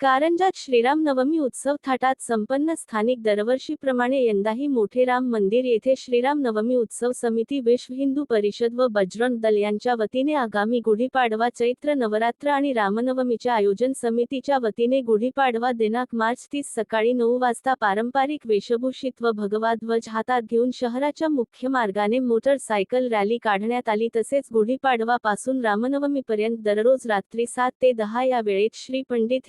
कारंजात श्रीराम नवमी उत्सव थाटात संपन्न स्थानिक दरवर्षीप्रमाणे यंदाही मोठे राम मंदिर येथे श्रीरामनवमी उत्सव समिती विश्व हिंदू परिषद व बजरंग दल यांच्या वतीने आगामी गुढीपाडवा चैत्र नवरात्र आणि रामनवमीच्या आयोजन समितीच्या वतीने गुढीपाडवा दिनांक मार्च तीस सकाळी नऊ वाजता पारंपरिक वेशभूषित व भगवा ध्वज हातात घेऊन शहराच्या मुख्य मार्गाने मोटरसायकल रॅली काढण्यात आली. तसेच गुढीपाडवापासून रामनवमीपर्यंत दररोज रात्री सात ते दहा या वेळेत श्री पंडित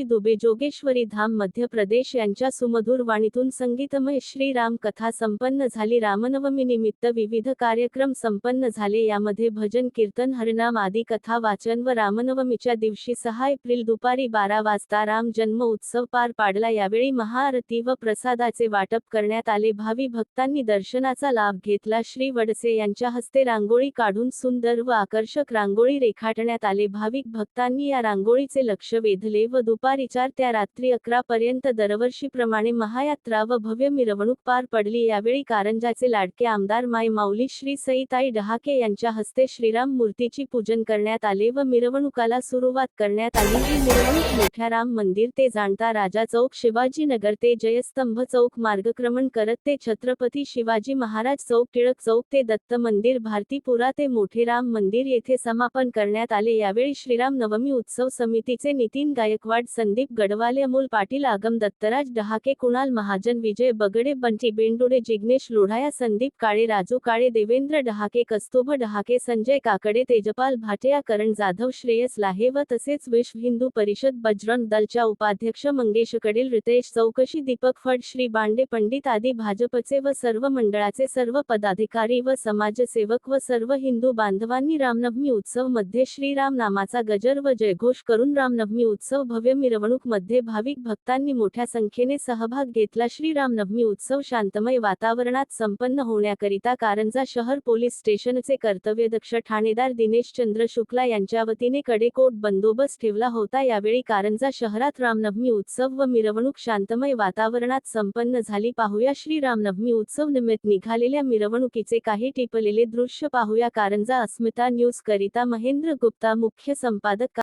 हेमंतजी दुबे जोगेश्वरी धाम मध्य प्रदेश यांच्या सुमधुर वाणीतून संगीतमय श्रीराम कथा संपन्न झाली. रामनवमीनिमित्त विविध कार्यक्रम संपन्न झाले. यामध्ये भजन कीर्तन हरिनाम आदी कथा वाचन व रामनवमीच्या दिवशी सहा एप्रिल दुपारी बारा वाजता राम जन्म उत्सव पार पाडला. यावेळी महाआरती व प्रसादाचे वाटप करण्यात आले. भावी भक्तांनी दर्शनाचा लाभ घेतला. श्री वडसे यांच्या हस्ते रांगोळी काढून सुंदर व आकर्षक रांगोळी रेखाटण्यात आले. भाविक भक्तांनी या रांगोळीचे लक्ष वेधले व दुपार चार त्या रात्री अकरा पर्यंत दरवर्षीप्रमाणे महायात्रा व भव्य मिरवणूक पार पडली. यावेळी कारंजाचे लाडके आमदार माय माऊली श्री सईताई डहाके यांच्या हस्ते श्रीराम मूर्तीची पूजन करण्यात आले व मिरवणुकाला सुरुवात करण्यात आली. ही मिरवणूक मोठ्या राम मंदिर ते जाणता राजा चौक शिवाजीनगर ते जयस्तंभ चौक मार्गक्रमण करत ते छत्रपती शिवाजी महाराज चौक टिळक चौक ते दत्त मंदिर भारतीपुरा ते मोठे राम मंदिर येथे समापन करण्यात आले. यावेळी श्रीराम नवमी उत्सव समितीचे नितीन गायकवाड संदीप गडवाले अमोल पाटील आगम दत्तराज डहाके कुणाल महाजन विजय बगडे बंटी बेंडुडे जिग्नेश लोढाया संदीप काळे राजू काळे देवेंद्र डहाके कस्तुभ डहाके संजय काकडे तेजपाल भाटिया करण जाधव श्रेयस लाहे व तसेच विश्व हिंदू परिषद बजरंग दलच्या उपाध्यक्ष मंगेश कडील रितेश चौकशी दीपक फड श्री बांडे पंडित आदी भाजपचे व सर्व मंडळाचे सर्व पदाधिकारी व समाजसेवक व सर्व हिंदू बांधवांनी रामनवमी उत्सवमध्ये श्रीराम नामाचा गजर व जयघोष करून रामनवमी उत्सव भव्य मिरवणूकमध्ये भाविक भक्तांनी मोठ्या संख्येने सहभाग घेतला. श्रीरामनवमी उत्सव शांतमय वातावरणात संपन्न होण्याकरिता कारंजा शहर पोलीस स्टेशनचे कर्तव्यदक्ष ठाणेदार दिनेश चंद्र शुक्ला यांच्या वतीने कडेकोट बंदोबस्त ठेवला होता. यावेळी कारंजा शहरात रामनवमी उत्सव व मिरवणूक शांतमय वातावरणात संपन्न झाली. पाहूया श्रीरामनवमी उत्सव निमित्त निघालेल्या मिरवणुकीचे काही टिपलेले दृश्य पाहूया. कारंजा अस्मिता न्यूज करिता महेंद्र गुप्ता मुख्य संपादक